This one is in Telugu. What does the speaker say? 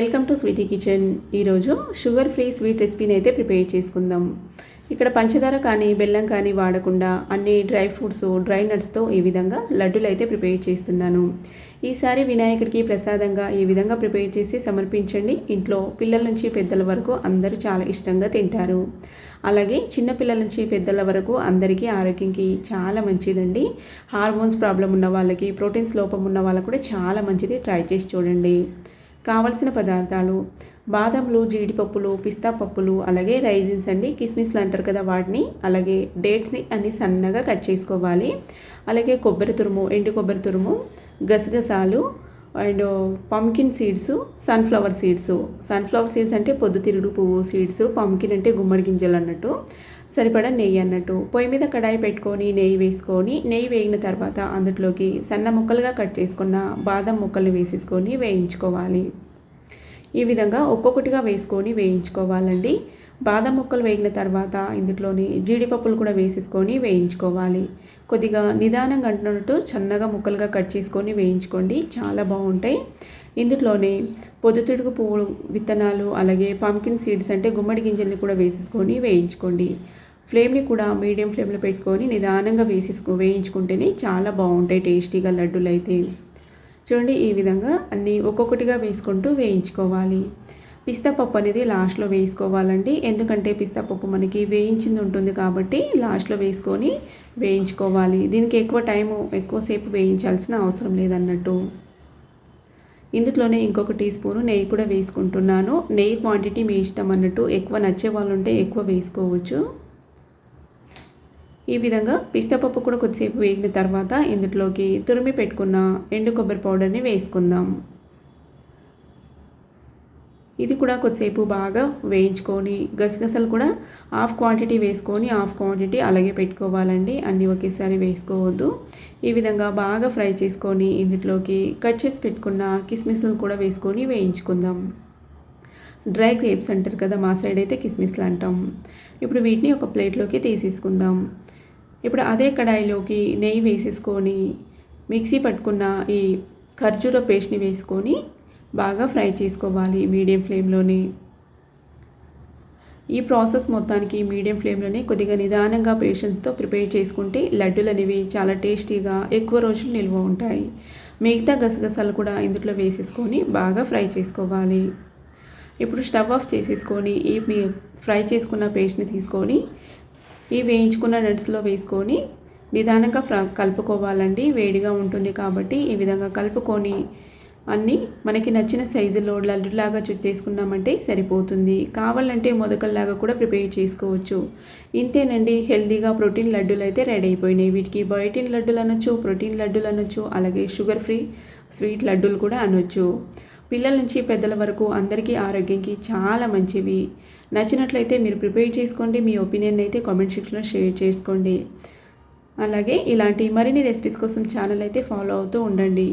Welcome to Sweety Kitchen. ఈరోజు షుగర్ ఫ్రీ స్వీట్ రెసిపీని అయితే ప్రిపేర్ చేసుకుందాం. ఇక్కడ పంచదార కానీ బెల్లం కానీ వాడకుండా అన్ని డ్రై ఫ్రూట్స్ డ్రై నట్స్తో ఈ విధంగా లడ్డూలు అయితే ప్రిపేర్ చేస్తున్నాను. ఈసారి వినాయకుడికి ప్రసాదంగా ఈ విధంగా ప్రిపేర్ చేసి సమర్పించండి. ఇంట్లో పిల్లల నుంచి పెద్దల వరకు అందరూ చాలా ఇష్టంగా తింటారు. అలాగే చిన్నపిల్లల నుంచి పెద్దల వరకు అందరికీ ఆరోగ్యంకి చాలా మంచిదండి. హార్మోన్స్ ప్రాబ్లం ఉన్న వాళ్ళకి ప్రోటీన్స్ లోపం ఉన్న వాళ్ళకి కూడా చాలా మంచిది. ట్రై చేసి చూడండి. కావలసిన పదార్థాలు బాదంలు జీడిపప్పులు పిస్తా పప్పులు అలాగే రైజిన్స్ అండి కిస్మిస్లు అంటారు కదా వాటిని అలాగే డేట్స్ని అన్ని సన్నగా కట్ చేసుకోవాలి. అలాగే కొబ్బరి తురుము ఎండు కొబ్బరి తురుము గసగసాలు and pumpkin seeds sunflower seeds. Sunflower seeds అంటే పొద్దుతిరుగుడు పువ్వు సీడ్స్ పంకిన్ అంటే గుమ్మడి గింజలు అన్నట్టు. సరిపడా నెయ్యి అన్నట్టు. పొయ్యి మీద కడాయి పెట్టుకొని నెయ్యి వేసుకొని నెయ్యి వేగిన తర్వాత అందులోకి సన్న ముక్కలుగా కట్ చేసుకున్న బాదం ముక్కలు వేసేసుకొని వేయించుకోవాలి. ఈ విధంగా ఒక్కొక్కటిగా వేసుకొని వేయించుకోవాలండి. బాదం ముక్కలు వేగిన తర్వాత ఇందులోని జీడిపప్పులు కూడా వేసేసుకొని వేయించుకోవాలి. కొద్దిగా నిదానంగా అంటున్నట్టు చన్నగా ముక్కలుగా కట్ చేసుకొని వేయించుకోండి. చాలా బాగుంటాయి. ఇందులోనే పొద్దుతిడుగు పువ్వు విత్తనాలు అలాగే పంకిన్ సీడ్స్ అంటే గుమ్మడి గింజల్ని కూడా వేసేసుకొని వేయించుకోండి. ఫ్లేమ్ని కూడా మీడియం ఫ్లేమ్లో పెట్టుకొని నిదానంగా వేసేసుకో వేయించుకుంటేనే చాలా బాగుంటాయి టేస్టీగా లడ్డూలు అయితే. చూడండి ఈ విధంగా అన్నీ ఒక్కొక్కటిగా వేసుకుంటూ వేయించుకోవాలి. పిస్తా పప్పు అనేది లాస్ట్లో వేసుకోవాలండి. ఎందుకంటే పిస్తా పప్పు మనకి వేయించింది ఉంటుంది కాబట్టి లాస్ట్లో వేసుకొని వేయించుకోవాలి. దీనికి ఎక్కువ టైము ఎక్కువసేపు వేయించాల్సిన అవసరం లేదన్నట్టు. ఇందులోనే ఇంకొక టీ స్పూను నెయ్యి కూడా వేసుకుంటున్నాను. నెయ్యి క్వాంటిటీ మీ ఇష్టం అన్నట్టు ఎక్కువ నచ్చే వాళ్ళు ఉంటే ఎక్కువ వేసుకోవచ్చు. ఈ విధంగా పిస్తాపప్పు కూడా కొద్దిసేపు వేగిన తర్వాత ఇందులోకి తురిమి పెట్టుకున్న ఎండు కొబ్బరి పౌడర్ని వేసుకుందాం. ఇది కూడా కొద్దిసేపు బాగా వేయించుకొని గసగసలు కూడా హాఫ్ క్వాంటిటీ వేసుకొని హాఫ్ క్వాంటిటీ అలాగే పెట్టుకోవాలండి. అన్నీ ఒకేసారి వేసుకోవద్దు. ఈ విధంగా బాగా ఫ్రై చేసుకొని ఇందులోకి కట్ చేసి పెట్టుకున్న కిస్మిస్లను కూడా వేసుకొని వేయించుకుందాం. డ్రై గ్రేప్స్ అంటారు కదా మా సైడ్ అయితే కిస్మిస్లు అంటాం. ఇప్పుడు వీటిని ఒక ప్లేట్లోకి తీసేసుకుందాం. ఇప్పుడు అదే కడాయిలోకి నెయ్యి వేసేసుకొని మిక్సీ పట్టుకున్న ఈ ఖర్జూర పేస్ట్ని వేసుకొని బాగా ఫ్రై చేసుకోవాలి మీడియం ఫ్లేమ్లోనే. ఈ ప్రాసెస్ మొత్తానికి మీడియం ఫ్లేమ్లోనే కొద్దిగా నిదానంగా పేషెన్స్తో ప్రిపేర్ చేసుకుంటే లడ్డూలు అనేవి చాలా టేస్టీగా ఎక్కువ రోజులు నిల్వ ఉంటాయి. మిగతా గసగసాలు కూడా ఇందులో వేసేసుకొని బాగా ఫ్రై చేసుకోవాలి. ఇప్పుడు స్టవ్ ఆఫ్ చేసేసుకొని ఈ ఫ్రై చేసుకున్న పేస్ట్ని తీసుకొని ఈ వేయించుకున్న నట్స్లో వేసుకొని నిదానంగా ఫ్ర కలుపుకోవాలండి. వేడిగా ఉంటుంది కాబట్టి ఈ విధంగా కలుపుకొని అన్నీ మనకి నచ్చిన సైజులో లడ్డులాగా చుట్టేసుకున్నామంటే సరిపోతుంది. కావాలంటే మొదకల్లాగా కూడా ప్రిపేర్ చేసుకోవచ్చు. ఇంతేనండి హెల్దీగా ప్రోటీన్ లడ్డూలు అయితే రెడీ అయిపోయినాయి. వీటికి బయోటిన్ లడ్డూలు అనొచ్చు ప్రోటీన్ లడ్డూలు అనొచ్చు అలాగే షుగర్ ఫ్రీ స్వీట్ లడ్డూలు కూడా అనొచ్చు. పిల్లల నుంచి పెద్దల వరకు అందరికీ ఆరోగ్యంకి చాలా మంచివి. నచ్చినట్లయితే మీరు ప్రిపేర్ చేసుకోండి మీ ఒపీనియన్ అయితే కామెంట్ సెక్షన్లో షేర్ చేసుకోండి. అలాగే ఇలాంటి మరిన్ని రెసిపీస్ కోసం ఛానల్ అయితే ఫాలో అవుతూ ఉండండి.